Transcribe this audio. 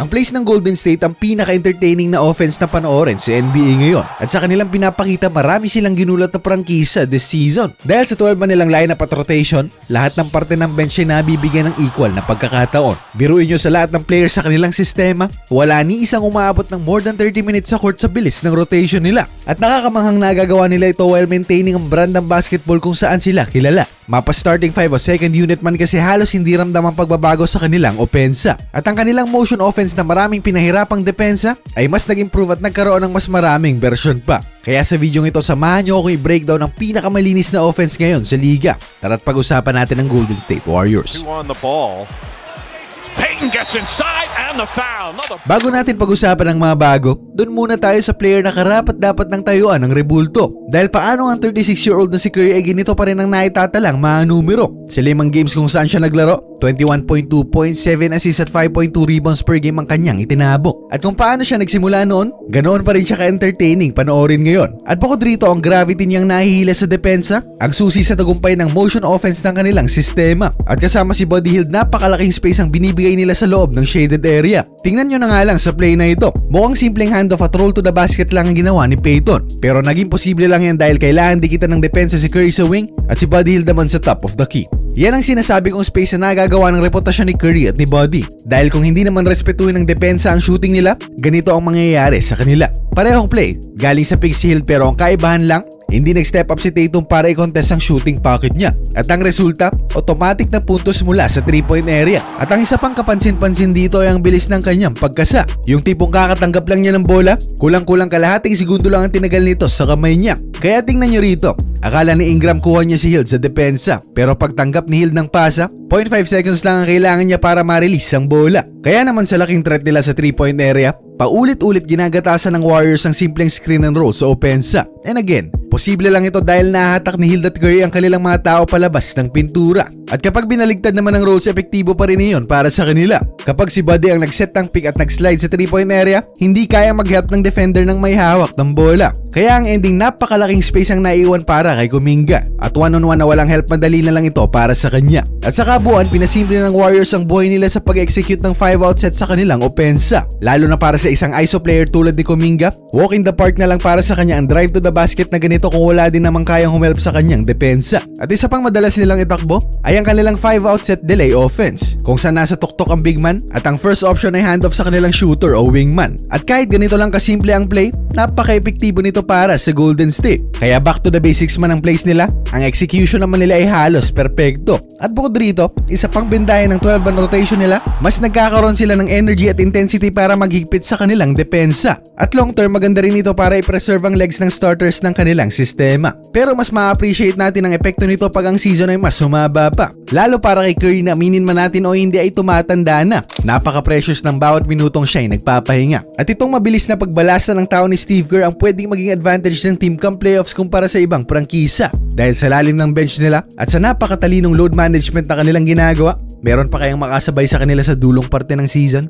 Ang plays ng Golden State ang pinaka-entertaining na offense na panoorin sa NBA ngayon. At sa kanilang pinapakita marami silang ginulat na prangkisa this season. Dahil sa 12 man nilang lineup at rotation, lahat ng parte ng bench ay nabibigyan ng equal na pagkakataon. Biruin nyo sa lahat ng players sa kanilang sistema, wala ni isang umaabot ng more than 30 minutes sa court sa bilis ng rotation nila. At nakakamanghang nagagawa nila ito while maintaining ang brand ng basketball kung saan sila kilala. Mapa starting 5 o second unit man kasi halos hindi ramdam ang pagbabago sa kanilang opensa. At ang kanilang motion offense na maraming pinahirapang depensa ay mas nag-improve at nagkaroon ng mas maraming version pa. Kaya sa video ito, samahan nyo ako i-breakdown ng pinakamalinis na offense ngayon sa liga. Tara't pag-usapan natin ang Golden State Warriors. Two on the ball. Peyton gets inside and the foul. Another Bago natin pag-usapan ang mga bago, doon muna tayo sa player na karapat dapat ng tayuan ng rebulto. Dahil paano ang 36-year-old na si Curry ay ganito pa rin ang naitatalang mga numero. Sa limang games kung saan siya naglaro, 21.2 points, 7 assists at 5.2 rebounds per game ang kanyang itinabok. At kung paano siya nagsimula noon, ganoon pa rin siya ka-entertaining panoorin ngayon. At bukod rito, ang gravity niyang nahihila sa depensa, ang susi sa tagumpay ng motion offense ng kanilang sistema. At kasama si Buddy Hield, napakalaking space ang binibigay nila sa loob ng shaded area. Tingnan nyo na nga lang sa play na ito. Mukhang simpleng handoff at roll to the basket lang ang ginawa ni Peyton. Pero naging posible lang yan dahil kailangan dikitan ng depensa si Curry sa wing at si Buddy Hield naman sa top of the key. Yan ang sinasabi kong space na nagagawa ng reputasyon ni Curry at ni Buddy. Dahil kung hindi naman respetuhin ng depensa ang shooting nila, ganito ang mangyayari sa kanila. Parehong play, galing sa si Hield pero ang kaibahan lang, hindi nag-step up si Tatum para i-contest ang shooting pocket niya. At ang resulta, automatic na puntos mula sa 3-point area. At ang isa pang kapansin-pansin dito ay ang bilis ng kanyang pagkasa. Yung tipong kakatanggap lang niya ng bola, kulang-kulang kalahating segundo lang ang tinagal nito sa kamay niya. Kaya tingnan nyo rito, akala ni Ingram kuha niya si Hield sa depensa. Pero pagtanggap ni Hield ng pasa, 0.5 seconds lang ang kailangan niya para ma-release ang bola. Kaya naman sa laking threat nila sa 3-point area, paulit-ulit ginagatasan ng Warriors ang simpleng screen and roll sa opensa. And again, posible lang ito dahil nahatak ni Hill at Curry ang kanilang mga tao palabas ng pintura. At kapag binaligtad naman ang rolls, epektibo pa rin iyon para sa kanila. Kapag si Buddy ang nag-set ng pick at nag-slide sa 3-point area, hindi kaya mag-help ng defender ng may hawak ng bola. Kaya ang ending napakalaking space ang naiwan para kay Kuminga. At one-on-one na walang help madali na lang ito para sa kanya. At sa kabuuan, pinasimple ng Warriors ang buhay nila sa pag-execute ng 5-out set sa kanilang opensa. Lalo na para sa isang ISO player tulad ni Kuminga, walk in the park na lang para sa kanya ang drive to the basket na ganito kung wala din namang kayang humelp sa kanyang depensa. At isa pang madalas nilang itakbo ay ang kanilang 5-out set delay offense, kung saan nasa tuktok ang big man at ang first option ay handoff sa kanilang shooter o wingman. At kahit ganito lang kasimple ang play, napaka-epektibo nito para sa Golden State. Kaya back to the basics man ang plays nila, ang execution naman nila ay halos perpekto. At bukod rito, isa pang bindayan ng 12-man rotation nila, mas nagkakaroon sila ng energy at intensity para maghigpit sa kanilang depensa. At long term, maganda rin ito para i-preserve ang legs ng starters ng kanilang sistema. Pero mas ma-appreciate natin ang epekto nito pag ang season ay mas humaba pa. Lalo para kay Curry na aminin man natin o hindi ay tumatanda na. Napaka-precious ng bawat minutong siya ay nagpapahinga. At itong mabilis na pagbalasa ng tao ni Steve Kerr ang pwedeng maging advantage ng team come playoffs kumpara sa ibang prangkisa. Dahil sa lalim ng bench nila at sa napakatalinong load management na kanilang ginagawa, meron pa kayang makasabay sa kanila sa dulong parte ng season?